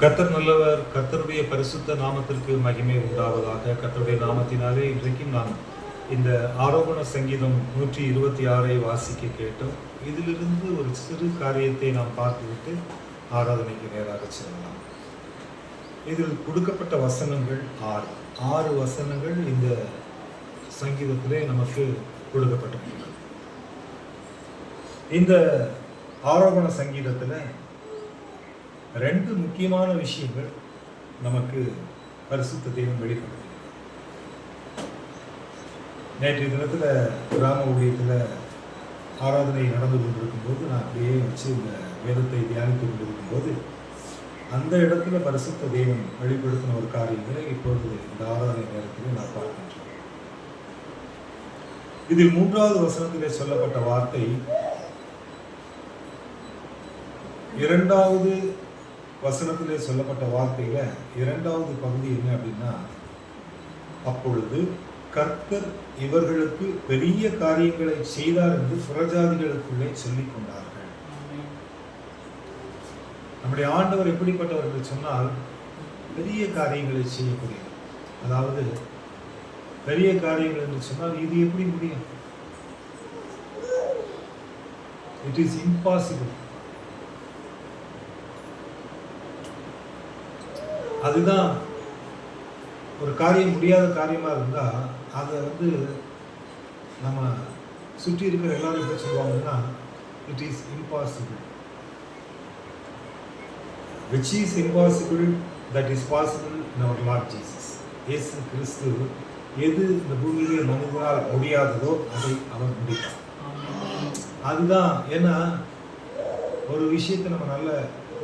கர்த்தர் நல்லவர் கர்த்தருடைய பரிசுத்த நாமத்திற்கு மகிமை உண்டாவதாக கத்தருடைய நாமத்தினாலே இன்றைக்கும் நாம் இந்த ஆரோகண சங்கீதம் நூற்றி இருபத்தி ஆறை வாசிக்க கேட்டோம். இதிலிருந்து ஒரு சிறு காரியத்தை நாம் பார்த்துவிட்டு ஆராதனைக்கு நேராக செல்லலாம். இதில் கொடுக்கப்பட்ட வசனங்கள் ஆறு. ஆறு வசனங்கள் இந்த சங்கீதத்திலே நமக்கு கொடுக்கப்பட்டிருக்கிறது இந்த ஆரோகண சங்கீதத்தில் ரெண்டு முக்கியமான விஷயங்கள் நமக்கு பரிசுத்த தெய்வம் வெளிப்படுது நேற்றைய தினத்தில் கிராம ஊழியத்தில் ஆராதனை நடந்து கொண்டிருக்கும் போது நான் அப்படியே வச்சு இந்த வேதத்தை தியானித்து கொண்டிருக்கும்போது அந்த இடத்துல பரிசுத்த தெய்வம் வெளிப்படுத்தின ஒரு காரியங்களை இப்பொழுது இந்த ஆராதனை நேரத்தில் நான் பார்க்கின்றேன். இதில் மூன்றாவது வசனத்திலே சொல்லப்பட்ட வார்த்தை இரண்டாவது வசனத்திலே சொல்லப்பட்ட வார்த்தையில இரண்டாவது பகுதி என்ன அப்படின்னா அப்பொழுது கர்த்தர் இவர்களுக்கு பெரிய காரியங்களை செய்தார் என்று புறஜாதிகளுக்குள்ளே சொல்லிக் கொண்டார்கள். நம்முடைய ஆண்டவர் எப்படிப்பட்டவர் என்று சொன்னால் பெரிய காரியங்களை செய்யக்கூடிய அதாவது பெரிய காரியங்கள் என்று சொன்னால் இது எப்படி முடியும்? இட் இஸ் இம்பாசிபிள் அதுதான் ஒரு காரியம் முடியாத காரியமாக இருந்தால் அதை வந்து நம்ம சுற்றி இருக்கிற எல்லாரும் எப்படி சொல்லுவாங்கன்னா it is impossible which is impossible that is possible in our Lord Jesus இயேசு கிறிஸ்து எது இந்த பூமியிலே மனிதனால் முடியாததோ அதை அவர் முடித்தார் அதுதான் ஏன்னா ஒரு விஷயத்தை நம்ம நல்ல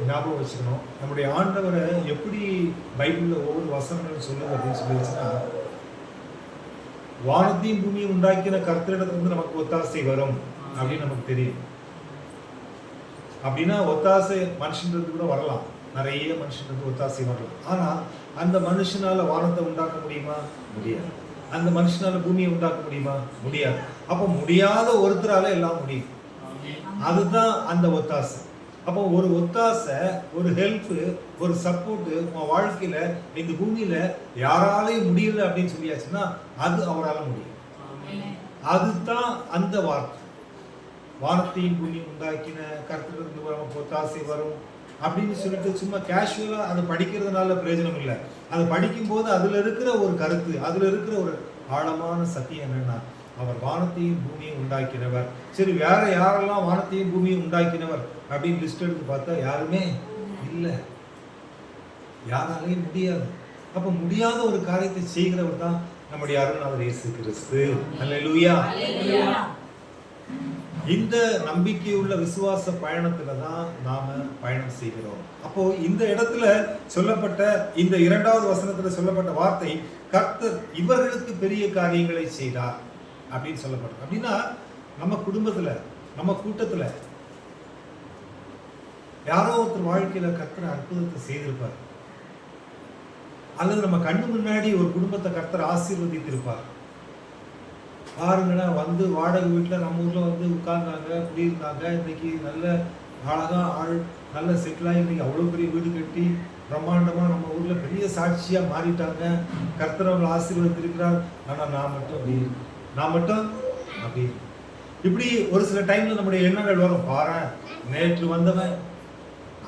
ஞாபகம் வச்சுக்கணும். நம்முடைய ஆண்டவரை எப்படி பைபிளில் ஒவ்வொரு வசனங்களும் சொல்லுது அப்படின்னு சொல்லிடுச்சுன்னா வானத்தையும் பூமியும் உண்டாக்கின கர்த்தரிடத்திலிருந்து நமக்கு ஒத்தாசை வரும் அப்படின்னு நமக்கு தெரியும். அப்படின்னா ஒத்தாசை மனுஷன்றது கூட வரலாம். நிறைய மனுஷனுக்கு ஒத்தாசை வரலாம். ஆனா அந்த மனுஷனால வானத்தை உண்டாக்க முடியுமா? முடியாது. அந்த மனுஷனால பூமியை உண்டாக்க முடியுமா? முடியாது. அப்போ முடியாத ஒருத்தரால எல்லாம் முடியும். அதுதான் அந்த ஒத்தாசை. அப்போ ஒரு ஒத்தாசை ஒரு ஹெல்ப் ஒரு சப்போர்ட் உன் வாழ்க்கையில இந்த பூமியில யாராலையும் முடியல அப்படின்னு சொல்லியாச்சுன்னா அது அவரால் முடியும். அதுதான் அந்த வார்த்தை. வானத்தையும் பூமியும் உண்டாக்கின கருத்துலேருந்து வரும் ஒத்தாசை வரும் அப்படின்னு சொல்லிட்டு சும்மா கேஷுவலாக அதை படிக்கிறதுனால பிரயோஜனம் இல்லை. அதை படிக்கும்போது அதில் இருக்கிற ஒரு கருத்து அதில் இருக்கிற ஒரு ஆழமான சத்தியம் என்னன்னா அவர் வானத்தையும் பூமியும் உண்டாக்கினவர். சரி வேற யாரெல்லாம் வானத்தையும் பூமியும் உண்டாக்கினவர் அப்படின்னு லிஸ்ட் எடுத்து பார்த்தா யாருமே இல்லை. யாராலையும் முடியாது. அப்ப முடியாத ஒரு காரியத்தை செய்கிறவர் தான் நம்முடைய அருணாவர் இயேசு கிறிஸ்து. அல்லேலூயா இந்த நம்பிக்கையுள்ள விசுவாச பயணத்துல தான் நாம பயணம் செய்கிறோம். அப்போ இந்த இடத்துல சொல்லப்பட்ட இந்த இரண்டாவது வசனத்துல சொல்லப்பட்ட வார்த்தை கர்த்தர் இவர்களுக்கு பெரிய காரியங்களை செய்தார். அப்படின்னு சொல்லப்படும் அப்படின்னா நம்ம குடும்பத்துல நம்ம கூட்டத்துல யாரோ ஒருத்தர் வாழ்க்கையில் கர்த்தர் அற்புதத்தை செய்திருப்பார். அல்லது நம்ம கண்ணு முன்னாடி ஒரு குடும்பத்தை கர்த்தர் ஆசீர்வதித்திருப்பார். பாருங்கன்னா வந்து வாடகை வீட்டில் நம்ம ஊரில் வந்து உட்கார்ந்தாங்க குடியிருந்தாங்க இன்னைக்கு நல்ல அழகாக ஆள் நல்ல செட்டிலாகி இன்னைக்கு அவ்வளோ பெரிய வீடு கட்டி பிரம்மாண்டமாக நம்ம ஊரில் பெரிய சாட்சியாக மாறிட்டாங்க. கர்த்தர் அவங்களை ஆசீர்வதித்திருக்கிறார். ஆனால் நான் மட்டும் அப்படி நான் மட்டும் அப்படி. இப்படி ஒரு சில டைமில் நம்முடைய எண்ணங்கள் வரும். பாரு நேற்று வந்தவன்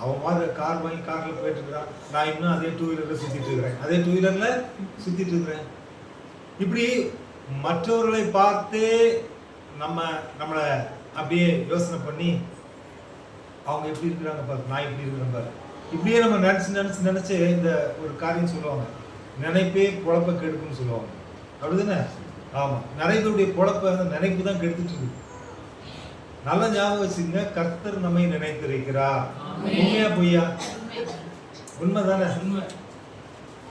அவன் மாதிரி கார் வாங்கி காரில் போயிட்டு இருக்கிறான். நான் இன்னும் அதே டூ வீலரில் சுற்றிட்டு இருக்கிறேன். அதே டூ வீலரில் சுற்றிட்டு இருக்கிறேன். இப்படி மற்றவர்களை பார்த்தே நம்ம நம்மளை அப்படியே யோசனை பண்ணி அவங்க எப்படி இருக்கிறாங்க பாரு நான் எப்படி இருக்கிறேன் பாரு. இப்படியே நம்ம நினச்சி நினச்சி நினச்சி இந்த ஒரு காரியம் சொல்லுவாங்க. நினைப்பே குழப்ப கெடுக்குன்னு சொல்லுவாங்க. அப்படிதானே? ஆமாம் நிறைய பேருடைய அந்த நினைப்பு தான் கெடுத்துட்டு இருக்கு. நல்ல ஞாபகம் வச்சுங்க கர்த்தர் நம்மை நினைத்திருக்கிறார். உண்மையா பொய்யா? உண்மைதானே?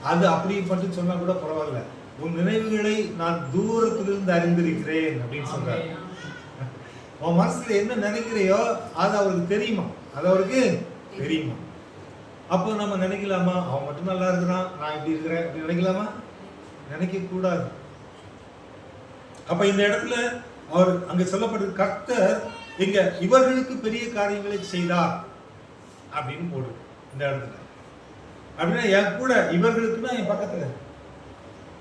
அது அப்படி மட்டும் சொன்னா கூட பரவாயில்ல. உன் நினைவுகளை நான் தூரத்திலிருந்து அறிந்திருக்கிறேன் அப்படின்னு சொல்றாரு. உன் மனசுல என்ன நினைக்கிறையோ அது அவருக்கு தெரியுமா? அது அவருக்கு தெரியுமா? அப்போ நம்ம நினைக்கலாமா? அவன் மட்டும் நல்லா இருக்கிறான் நான் இப்படி இருக்கிறேன் அப்படி நினைக்கலாமா? நினைக்க கூடாது அப்ப இந்த இடத்துல அவர் அங்க சொல்லப்பட்ட கர்த்தர் இங்க இவர்களுக்கு பெரிய காரியங்களை செய்தார் அப்படின்னு போடு இந்த இடத்துல. அப்படின்னா என் கூட இவர்களுக்குன்னா என் பக்கத்துல.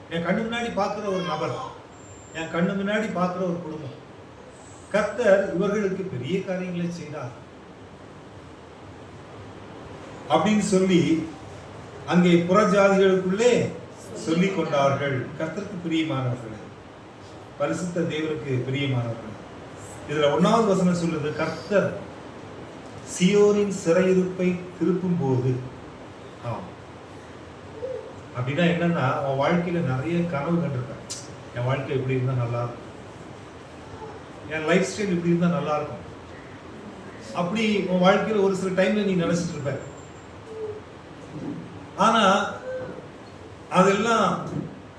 என் கண்ணு முன்னாடி பார்க்குற ஒரு நபர் என் கண்ணு முன்னாடி பார்க்குற ஒரு குடும்பம். கர்த்தர் இவர்களுக்கு பெரிய காரியங்களை செய்தார். அப்படின்னு சொல்லி அங்கே புறஜாதிகளுக்குள்ளே சொல்லிக் கொண்டார்கள். கர்த்தருக்கு பிரியமானவர்களே பரிசுத்த தேவனுக்கு பிரியமானவர்கள் இதுல ஒன்னாவது வசனம் சொல்லுது கர்த்தர் சியோரின் சிறையிருப்பை திருப்பும் போது ஆம். அப்படின்னா என்னன்னா உன் வாழ்க்கையில நிறைய கனவு கண்டிருக்கேன். என் வாழ்க்கை இப்படி இருந்தா நல்லா இருக்கும். என் லைஃப் ஸ்டைல் இப்படி இருந்தா நல்லா இருக்கும். அப்படி உன் வாழ்க்கையில ஒரு சில டைம்ல நீ நினைச்சிட்டு இருப்ப. ஆனா அதெல்லாம்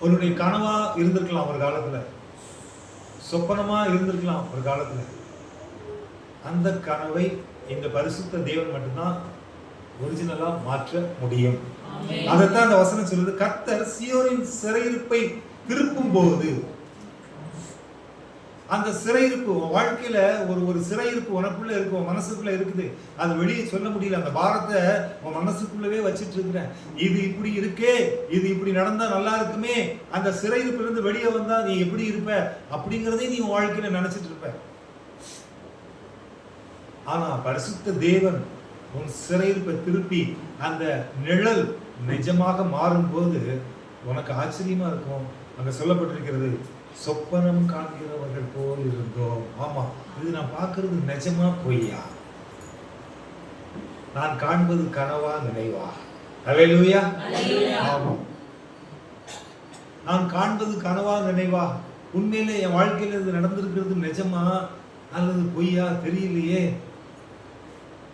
உன்னுடைய கனவா இருந்திருக்கலாம் ஒரு காலத்துல. சொப்பனமா இருந்திருக்கலாம் ஒரு காலத்துல. அந்த கனவை இந்த பரிசுத்த தேவன் மட்டும்தான் ஒரிஜினலா மாற்ற முடியும். அதைத்தான் அந்த வசனம் சொல்லுது. கர்த்தர் சியோனின் சிறையிருப்பை திருப்பும் போது அந்த சிறையிருப்பு உன் வாழ்க்கையில ஒரு ஒரு சிறையிருப்பு உனக்குள்ள இருக்கு உன் மனசுக்குள்ள இருக்குது. அது வெளியே சொல்ல முடியல. அந்த பாரத்தை உன் மனசுக்குள்ளவே வச்சிட்டு இருக்கிறேன். இது இப்படி இருக்கே இது இப்படி நடந்தா நல்லா இருக்குமே. அந்த சிறையிருப்புல இருந்து வெளியே வந்தா நீ எப்படி இருப்ப? அப்படிங்கிறதே நீ உன் வாழ்க்கையில நினைச்சிட்டு இருப்ப. ஆனா பரிசுத்த தேவன் உன் சிறையிருப்பை திருப்பி அந்த நிழல் நிஜமாக மாறும்போது உனக்கு ஆச்சரியமா இருக்கும். அங்க சொல்லப்பட்டிருக்கிறது சொப்பனம் காண்கிறவர்கள் போல் இருந்தோம். ஆமா இது நான் பார்க்கிறது நிஜமா பொய்யா? நான் காண்பது கனவா நினைவா? அல்லேலூயா ஆமா. நான் காண்பது கனவா நினைவா? உண்மையிலே என் வாழ்க்கையில இது நடந்திருக்கிறது நிஜமா அல்லது பொய்யா தெரியலையே?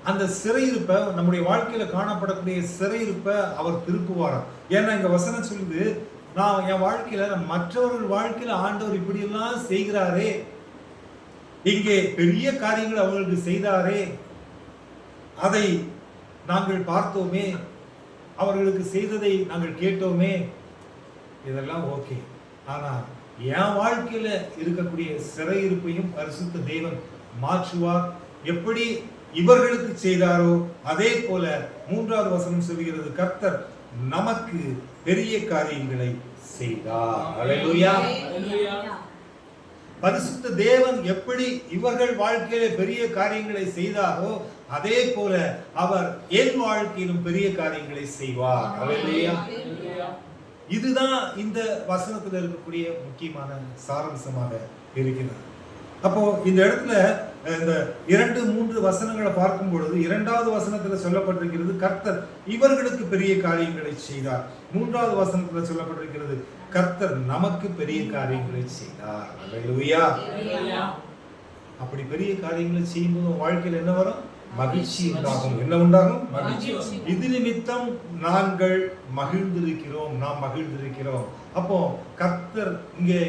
அந்த சிறையிருப்பை நம்முடைய வாழ்க்கையில காணப்படக்கூடிய சிறையிருப்பை அவர் திருப்புவாராம். ஏன்னா இங்க வசனம் சொல்லுது நான் என் வாழ்க்கையில மற்றவர்கள் வாழ்க்கையில ஆண்டவர் இப்படி எல்லாம் செய்கிறாரே. இங்கே பெரிய காரியங்கள் அவர்களுக்கு செய்தாரே. அதை நாங்கள் பார்த்தோமே. அவர்களுக்கு செய்ததை நாங்கள் கேட்டோமே. இதெல்லாம் ஓகே. ஆனா என் வாழ்க்கையில இருக்கக்கூடிய சிறையிருப்பையும் பரிசுத்த தேவன் மாற்றுவார். எப்படி இவர்களுக்கு செய்தாரோ அதே போல மூன்றாவது வசனம் சொல்கிறது கர்த்தர் நமக்கு பெரிய காரியங்களை செய்தார். பரிசுத்த தேவன் எப்படி இவர்கள் வாழ்க்கையில பெரிய காரியங்களை செய்தாரோ அதே போல அவர் என் வாழ்க்கையிலும் பெரிய காரியங்களை செய்வார். இதுதான் இந்த வசனத்துல இருக்கக்கூடிய முக்கியமான சாராம்சமாக இருக்கிறது. அப்போ இந்த இடத்துல இந்த இரண்டு மூன்று வசனங்களை பார்க்கும் பொழுது இரண்டாவது வசனத்துல சொல்லப்பட்டிருக்கிறது கர்த்தர் இவர்களுக்கு பெரிய காரியங்களை செய்தார். மூன்றாவது வசனத்துல சொல்லப்பட்டிருக்கிறது கர்த்தர் நமக்கு பெரிய காரியங்களை செய்தார். அப்படி பெரிய காரியங்களை செய்யும்போது வாழ்க்கையில் என்ன வரும்? மகிழ்ச்சி உண்டாகும். என்ன உண்டாகும்? மகிழ்ச்சி இது நிமித்தம் நாங்கள் மகிழ்ந்திருக்கிறோம் நாம் மகிழ்ந்திருக்கிறோம். அப்போ கர்த்தர் இங்கே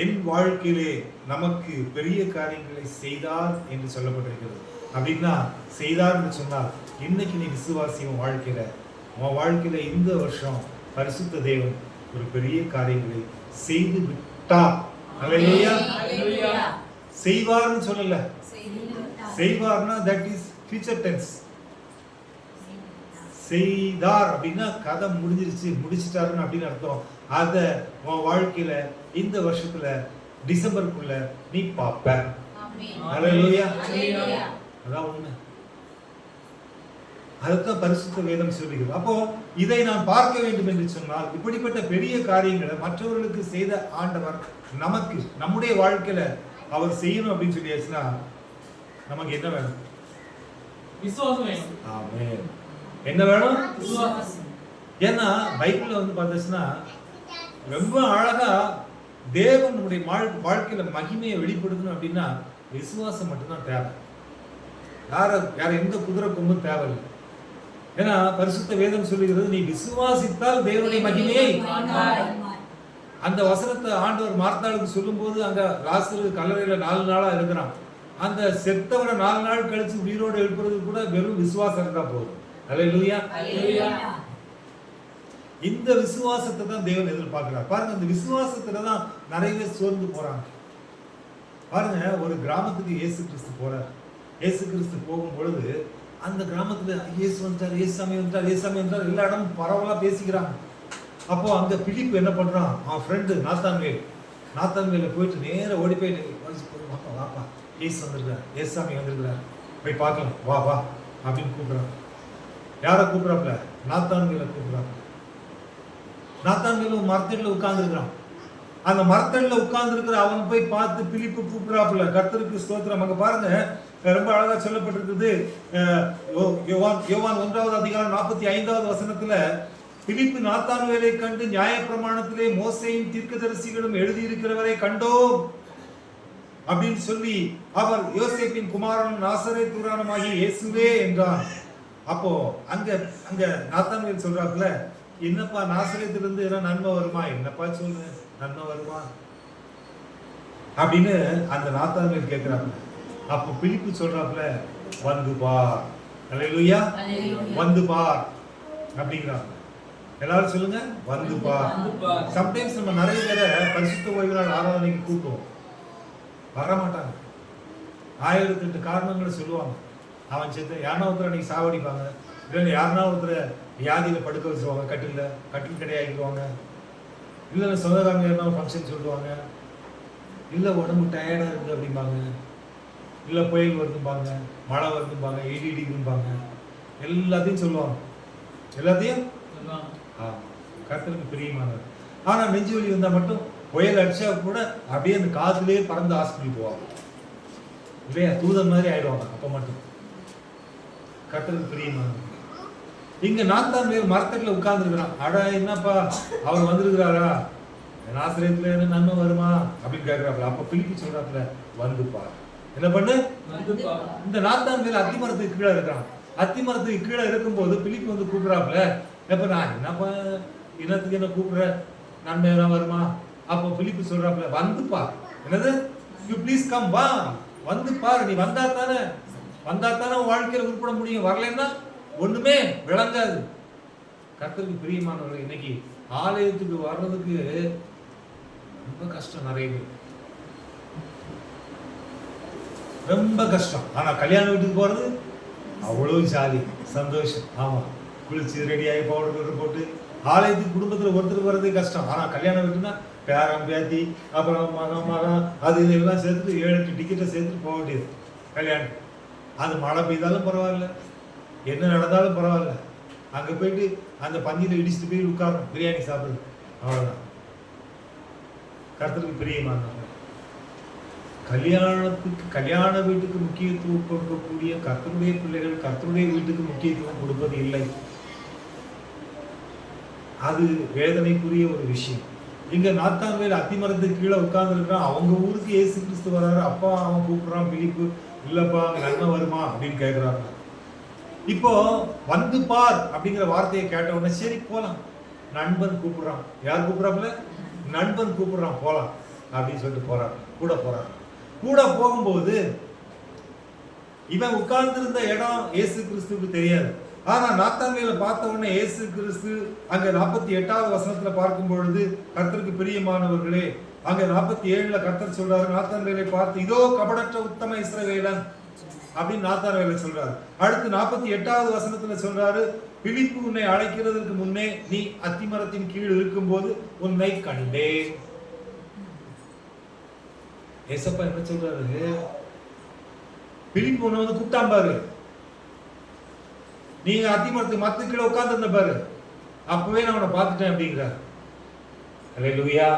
என் வாழ்க்கையிலே நமக்கு பெரிய காரியங்களை செய்தார் என்று சொல்லப்பட்டிருக்கிறது. அப்படின்னா செய்தார் என்று சொன்னால் இன்னைக்கு நீ விசுவாசி உன் வாழ்க்கையில. உன் வாழ்க்கையில இந்த வருஷம் பரிசுத்த தேவன் ஒரு பெரிய காரியங்களை செய்து விட்டார். செய்வார்னு சொல்லல. செய்வார்னா தட் இஸ் ஃபியூச்சர் டென்ஸ் செய்தார் அப்படின்னா கதை முடிஞ்சிருச்சு முடிச்சிட்டாருன்னு அப்படின்னு அர்த்தம். அத உன் வாழ்க்கையில இந்த வருஷத்துல டிசம்பருக்குள்ள நீ பார்ப்ப அதான் உண்மை. அதுதான் பரிசுத்த வேதம் சொல்லுகிறது. அப்போ இதை நான் பார்க்க வேண்டும் என்று சொன்னால் இப்படிப்பட்ட பெரிய காரியங்களை மற்றவர்களுக்கு செய்த ஆண்டவர் நமக்கு நம்முடைய வாழ்க்கையில அவர் செய்யணும் அப்படின்னு சொல்லியாச்சுன்னா நமக்கு என்ன வேணும்? விசுவாசம் வேணும். ஆமென். என்ன வேணும்? விசுவாசம். ஏன்னா பைபிள்ல வந்து பார்த்துச்சுன்னா ரொம்ப அழகா தேவன் நம்முடைய வாழ்க்கையில மகிமையை வெளிப்படுத்தணும் அப்படின்னா விசுவாசம் மட்டும்தான் தேவை. யார யார எந்த குதிரை கொம்பும் தேவையில்லை. ஏன்னா பரிசுத்த வேதம் சொல்லுகிறது நீ விசுவாசித்தால் தேவனுடைய மகிமையை அந்த வசனத்தை ஆண்டவர் மார்த்தாளுக்கு சொல்லும்போது அங்க லாசரு கல்லறையில நாலு நாளா இருக்கிறான். அந்த செத்தவனை நாலு நாள் கழிச்சு உயிரோடு எழுப்புறது கூட வெறும் விசுவாசம் இருந்தா போதும். அல்லேலூயா இந்த விசுவாசத்தை தான் தேவன் எதிர்பார்க்கிறார். பாருங்க அந்த விசுவாசத்துல தான் நிறைய பேர் சோர்ந்து போறாங்க. பாருங்க ஒரு கிராமத்துக்கு இயேசு கிறிஸ்து போறார். இயேசு கிறிஸ்து போகும் பொழுது அந்த கிராமத்துல இயேசு வந்துட்டார் இயேசாமி சாமி வந்துட்டார் இயேசு வந்துட்டார் எல்லா இடமும் பரவலா பேசிக்கிறாங்க. அப்போ அந்த பிடிப்பு என்ன பண்றான்? அவன் ஃப்ரெண்டு நாத்தான்வேல். நாத்தான்வேல போயிட்டு நேராக ஓடி போய் "வாசி, வாப்பா வாப்பா இயேசு வந்திருக்கார் இயேசாமி சாமி வந்திருக்கிறார். போய் பார்க்கலாம். வா வா. அப்படின்னு கூப்பிடுறான் யாரை கூப்பிடுறாப்புல? நாத்தான்வேல கூப்பிடுறாப்புல நாத்தான்வேல மரத்தடியில் உட்கார்ந்துருக்கிறான். அந்த மரத்தடியில் உட்கார்ந்துருக்கிற அவன் போய் பார்த்து பிலிப்பு கூப்பிட்றாப்புல. கர்த்தருக்கு ஸ்தோத்திரம். அங்கே பாருங்க ரொம்ப அழகாக சொல்லப்பட்டிருக்குது. யோவான் யோவான் ஒன்றாவது அதிகாரம் நாற்பத்தி ஐந்தாவது வசனத்தில் பிலிப்பு நாத்தான்வேலை கண்டு நியாயப்பிரமாணத்திலே மோசையும் தீர்க்கதரிசிகளும் எழுதியிருக்கிறவரை கண்டோம். அப்படின்னு சொல்லி அவர் யோசேப்பின் குமாரன் நாசரே தூரானமாகி இயேசுவே என்றான் அப்போ அங்க அங்க நாத்தான்வேல் சொல்றாப்புல என்னப்பா நாசரேத்திலிருந்து என்ன நன்மை வருமா? என்னப்பா சொல்லு நன்மை வருமா? அப்படின்னு அந்த நாத்தான்வேல் கேட்கிறாப்புல அப்போ பிலிப்பு சொல்றாப்புல வந்து பார். அல்லேலூயா. வந்து பார். அப்படிங்கிறாங்க. எல்லாரும் சொல்லுங்க வந்து பார். சம்டைம்ஸ் நம்ம நிறைய பேரை பரிசுத்த ஓய்வு நாள் ஆராதனைக்கு கூட்டுவோம் வர மாட்டாங்க. ஆயிரத்தி எட்டு காரணங்களை சொல்லுவாங்க. அவன் செத்து யாருனா ஒருத்தர் அன்னைக்கு சாவடிப்பாங்க. இல்லை யாருனா ஒருத்தர் வியாதியில படுக்க வச்சிருவாங்க கட்டில கட்டில் கிடையாக்கிடுவாங்க இல்லை சொந்தக்காரங்க யாருனா ஃபங்க்ஷன் சொல்லுவாங்க. இல்லை உடம்பு டயர்டாக இருக்குது அப்படிம்பாங்க. இல்லை புயல் வருதும்பாங்க மழை வருதும்பாங்க இடி இடிக்கும்பாங்க எல்லாத்தையும் சொல்லுவாங்க. எல்லாத்தையும்? சொல்லுவாங்க. ஆமா. கர்த்தருக்கு பிரியமானவர். ஆனா நெஞ்சு வலி வந்தா மட்டும் புயல் அடிச்சா கூட அப்படியே அந்த காத்துலயே பறந்து ஹாஸ்பிட்டல் போவாங்க. இல்லையா? தூதன் மாதிரி ஆயிடுவாங்க அப்ப மட்டும். கர்த்தருக்கு பிரியமானவர். இங்க நாத்தான் மேல் மரத்தடியில் உட்கார்ந்துருக்கிறான். அட என்னப்பா? அவர் வந்திருக்கிறாரா? என் ஆசிரியத்துல என்ன நன்மை வருமா? அப்படின்னு கேட்கிறாப்புல அப்ப பிலிப்பி சொல்றாப்புல வந்துப்பா. என்ன பண்ணு. இந்த நாத்தான் மேல அத்தி மரத்துக்கு கீழே இருக்கான் அத்தி மரத்துக்கு கீழே இருக்கும்போது பிலிப்பு வந்து கூப்பிடுறாப்புல. எப்ப நான் என்னப்பா? இன்னத்துக்கு என்ன கூப்பிடுற? நன்மை எதனா வருமா? அப்போ பிலிப்பு சொல்றாப்புல வந்து பார் என்னது? யூ ப்ளீஸ் கம் வா. வந்து பார் நீ வந்தா தானே வந்தா தானே வாழ்க்கையில உருப்பட முடியும். வரலைன்னா ஒண்ணுமே விளங்காது. கர்த்தருக்கு பிரியமானவர்கள் இன்னைக்கு ஆலயத்துக்கு வர்றதுக்கு ரொம்ப கஷ்டம் நிறைய பேர். ரொம்ப கஷ்டம். ஆனா கல்யாண வீட்டுக்கு போறது அவ்வளவு ஜாலி சந்தோஷம். ஆமா குளிச்சு ரெடியாகி பவுடர் பவுடர் போட்டு ஆலயத்துக்கு குடும்பத்துல ஒருத்தர் வர்றது கஷ்டம். ஆனா கல்யாண வீட்டுனா பேரம் பேத்தி அப்புறம் மகன் மகன் அது இதெல்லாம் சேர்த்துட்டு ஏழு எட்டு டிக்கெட்டை சேர்த்துட்டு போக வேண்டியது. கல்யாணம். அது மழை பெய்தாலும் பரவாயில்ல. என்ன நடந்தாலும் பரவாயில்ல. அங்கே போயிட்டு அந்த பந்தியில் இடிச்சுட்டு போய் உட்காரணும். பிரியாணி சாப்பிடுது அவ்வளவுதான். கருத்துக்கு பிரியமானவங்க கல்யாணத்துக்கு கல்யாண வீட்டுக்கு முக்கியத்துவம் கொடுக்கக்கூடிய கர்த்தருடைய பிள்ளைகள் கர்த்தருடைய வீட்டுக்கு முக்கியத்துவம் கொடுப்பது இல்லை. அது வேதனைக்குரிய ஒரு விஷயம். இங்க நாத்தான்வேல் அத்திமரத்துக்கு கீழே உட்கார்ந்துருக்கான் அவங்க ஊருக்கு ஏசு கிறிஸ்து வர்றாரு அப்பா அவன் கூப்பிடுறான் பிலிப்பு இல்லப்பா நன்மை வருமா அப்படின்னு கேட்குறாங்க இப்போ வந்து பார் அப்படிங்கிற வார்த்தையை கேட்ட உடனே சரி போலாம். நண்பன் கூப்பிடுறான். யார் கூப்பிடுறாப்புல? நண்பன் கூப்பிடுறான். போலாம். அப்படின்னு சொல்லிட்டு போறான் கூட போறான் கூட போகும்போது இவன் உட்கார்ந்திருந்த இடம் இயேசு கிறிஸ்துக்கு தெரியாது. ஆனா நாத்தான்வேல பார்த்த உடனே இயேசு கிறிஸ்து அங்க நாற்பத்தி எட்டாவது வசனத்துல பார்க்கும் பொழுது கர்த்தருக்கு பிரியமானவர்களே அங்க நாற்பத்தி ஏழுல கர்த்தர் சொல்றாரு நாத்தான்வேலை பார்த்து இதோ கபடற்ற உத்தம இஸ்ரவேலன் அப்படின்னு நாத்தான்வேலை சொல்றாரு. அடுத்து நாற்பத்தி எட்டாவது வசனத்துல சொல்றாரு பிலிப்பு உன்னை அழைக்கிறதுக்கு முன்னே நீ அத்திமரத்தின் கீழ் இருக்கும்போது உன்னை கண்டேன். ஏசப்பா என்ன சொல்றாரு? பிலிப்பு உன்னை வந்து கூப்பிட்டான் பாரு. நீங்க அத்திமரத்துக்கு மத்து கீழே உட்கார்ந்து பாரு. அப்பவே நான் உன்னை பார்த்துட்டேன் அப்படிங்கிறார். அல்லேலூயா.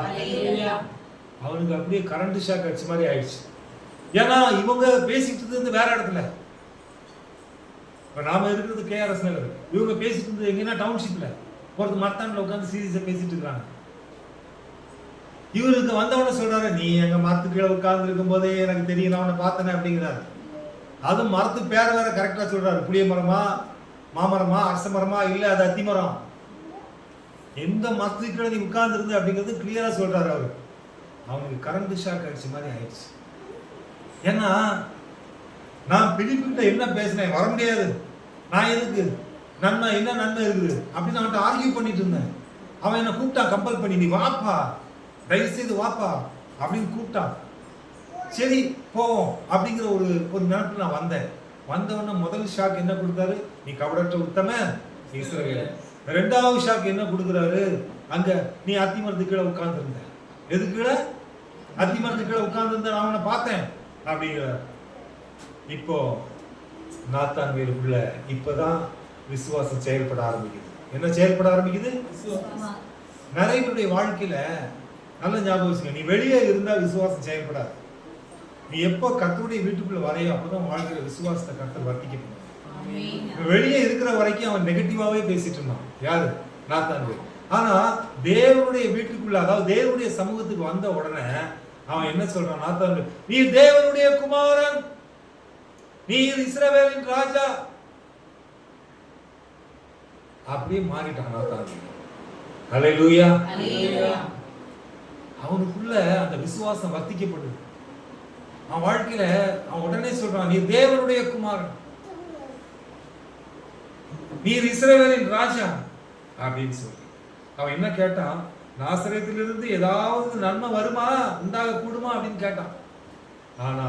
அவனுக்கு அப்படியே கரண்ட் ஷாக் அடிச்ச மாதிரி ஆயிடுச்சு. ஏன்னா இவங்க பேசிக்கிட்டு இருந்து வேற இடத்துல. இப்போ நாம இருக்கிறது கேஆர்எஸ் நகர். இவங்க பேசிட்டு இருந்தது எங்கன்னா டவுன்ஷிப்ல. ஒருத்தர் மரத்தாண்டில் உட்காந்து சீரியஸாக பேசிட்டு இருக்காங்க. இவருக்கு வந்தவன சொல்றாரு நீ எங்க மரத்து கீழே உட்கார்ந்து இருக்கும் போதே எனக்கு தெரியும் நான் அவனை பார்த்தனே அப்படிங்கிறாரு. அதுவும் மரத்து பேர் வேற கரெக்டா சொல்றாரு. புளிய மரமா மாமரமா அரச மரமா அது அத்தி மரம்? எந்த மரத்துக்கு கீழே நீ உட்கார்ந்து அப்படிங்கிறது கிளியரா சொல்றாரு அவர். அவனுக்கு கரண்ட் ஷாக் அடிச்ச மாதிரி ஆயிடுச்சு. ஏன்னா நான் பிடிப்புகிட்ட என்ன பேசினேன் வர முடியாது. நான் எதுக்கு? நன்மை என்ன நன்மை இருக்குது? அப்படின்னு அவன்கிட்ட ஆர்கியூ பண்ணிட்டு இருந்தேன். அவன் என்ன கூப்பிட்டான் கம்பல் பண்ணி நீ வாப்பா. தயவு செய்து வாப்பா. அப்படின்னு கூப்பிட்டான். சரி போவோம் அப்படிங்கிற ஒரு ஒரு நினைப்புல நான் வந்தேன். வந்தவொடனே முதல் ஷாக் என்ன கொடுத்தாரு? நீ கபடற்ற உத்தம இஸ்ரவேல். ரெண்டாவது ஷாக் என்ன கொடுக்குறாரு? அங்க நீ அத்தி மரத்து கீழே உட்கார்ந்துருந்த. எது கீழே? அத்தி மரத்து கீழே உட்கார்ந்துருந்த நான் அவனை பார்த்தேன். அப்படிங்கிறார் இப்போ நாத்தான் வேலுக்குள்ள இப்பதான் விசுவாசம் செயல்பட ஆரம்பிக்குது. என்ன செயல்பட ஆரம்பிக்குது. நிறைய பேருடைய வாழ்க்கையில நல்ல ஞாபகம் நீ வெளியே இருந்தா விசுவாசம் செயல்படாது. நீ எப்போ கர்த்தருடைய வீட்டுக்குள்ள வரையோ அப்பதான் வாழ்க்கையில விசுவாசத்தை கர்த்தர் வர்த்திக்க. வெளியே இருக்கிற வரைக்கும் அவன் நெகட்டிவாவே பேசிட்டு இருந்தான். யாரு? நாத்தான் வேல் ஆனா தேவனுடைய வீட்டுக்குள்ள அதாவது தேவனுடைய சமூகத்துக்கு வந்த உடனே அவன் என்ன சொல்றான் நாத்தான் நீ தேவனுடைய குமாரன். நீ இஸ்ரவேலின் ராஜா. அப்படியே மாறிட்டான் நாத்தான். அல்லேலூயா. அவனுக்குள்ள அந்த விசுவாசம் வர்த்திக்கப்படுது. அவன் வாழ்க்கையில அவன் உடனே சொல்றான் நீ தேவனுடைய குமாரன். நீர் இஸ்ரவேலின் ராஜா. அப்படின்னு சொல்லி. அவன் என்ன கேட்டான்? நாசரத்திலிருந்து ஏதாவது நன்மை வருமா? உண்டாக கூடுமா அப்படின்னு கேட்டான். ஆனா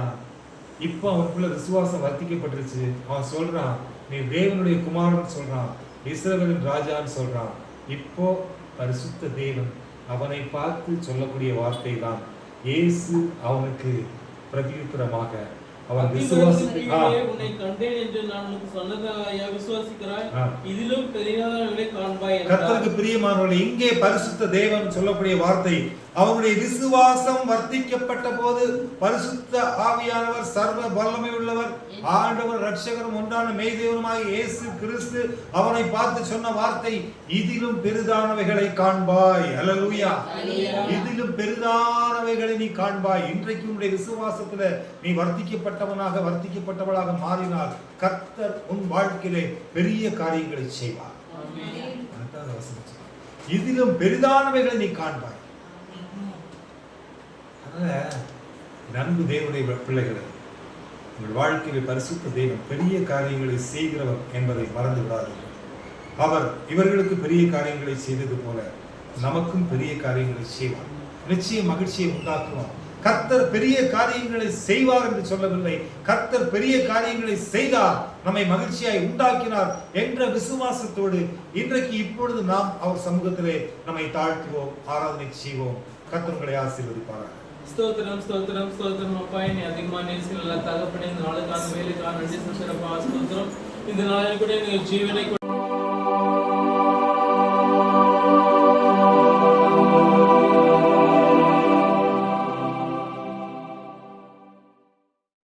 இப்போ அவனுக்குள்ள விசுவாசம் வர்த்திக்கப்பட்டுருச்சு. அவன் சொல்றான் நீ தேவனுடைய குமாரன் சொல்றான். இஸ்ரவேலின் ராஜான்னு சொல்றான். இப்போ பரிசுத்த தேவன் அவனை பார்த்து சொல்லக்கூடிய வார்த்தை தான் இயேசு அவனுக்கு பிரதியுத்தரமாக அவன் உன்னை கண்டேன் என்று நான் உனக்கு சொன்னதாக விசுவாசிக்கிறாய். இதிலும் பெரியதானவர்களை காண்பாய். கர்த்தருக்கு பிரியமானவர்களே இங்கே பரிசுத்த தேவன் சொல்லக்கூடிய வார்த்தை அவனுடைய விசுவாசம் வர்த்திக்கப்பட்ட போது பரிசுத்த ஆவியானவர் சர்வ வல்லமை உள்ளவர் ஆண்டவர் ரட்சகரும் ஒன்றான மெய்தேவனுமாய் இயேசு கிறிஸ்து அவனை பார்த்து சொன்ன வார்த்தை இதிலும் பெரிதானவைகளை காண்பாய். அல்லேலூயா. இதிலும் பெரிதானவைகளை நீ காண்பாய். இன்றைக்கு உன்னுடைய விசுவாசத்துல நீ வர்த்திக்கப்பட்டவனாக வர்த்திக்கப்பட்டவளாக மாறினால் கர்த்தர் உன் வாழ்க்கையிலே பெரிய காரியங்களை செய்வார். இதிலும் பெரிதானவைகளை நீ காண்பாய். அதனால நன்கு தேவனுடைய பிள்ளைகளை உங்கள் வாழ்க்கையில் பரிசுத்த தெய்வம் பெரிய காரியங்களை செய்கிறவர் என்பதை மறந்து விடாதீர்கள். அவர் இவர்களுக்கு பெரிய காரியங்களை செய்தது போல நமக்கும் பெரிய காரியங்களை செய்வார். நிச்சயம் மகிழ்ச்சியை உண்டாக்குவார். கர்த்தர் பெரிய காரியங்களை செய்வார் என்று சொல்லவில்லை. கர்த்தர் பெரிய காரியங்களை செய்தார். நம்மை மகிழ்ச்சியாய் உண்டாக்கினார் என்ற விசுவாசத்தோடு இன்றைக்கு இப்பொழுது நாம் அவர் சமூகத்திலே நம்மை தாழ்த்துவோம் ஆராதனை செய்வோம். கர்த்தர்களை ஆசீர்வதிப்பார்கள் ஸ்தோத்திரம் ஸ்தோத்திரம் ஸ்தோத்திரம். அப்பா என்னை அதிகமா நேசிக்கிற தகப்பனே இந்த நாளுக்கான வேலைக்கான நன்றி சுத்திரப்பா ஸ்தோத்திரம். இந்த நாளில் கூட எங்கள் ஜீவனை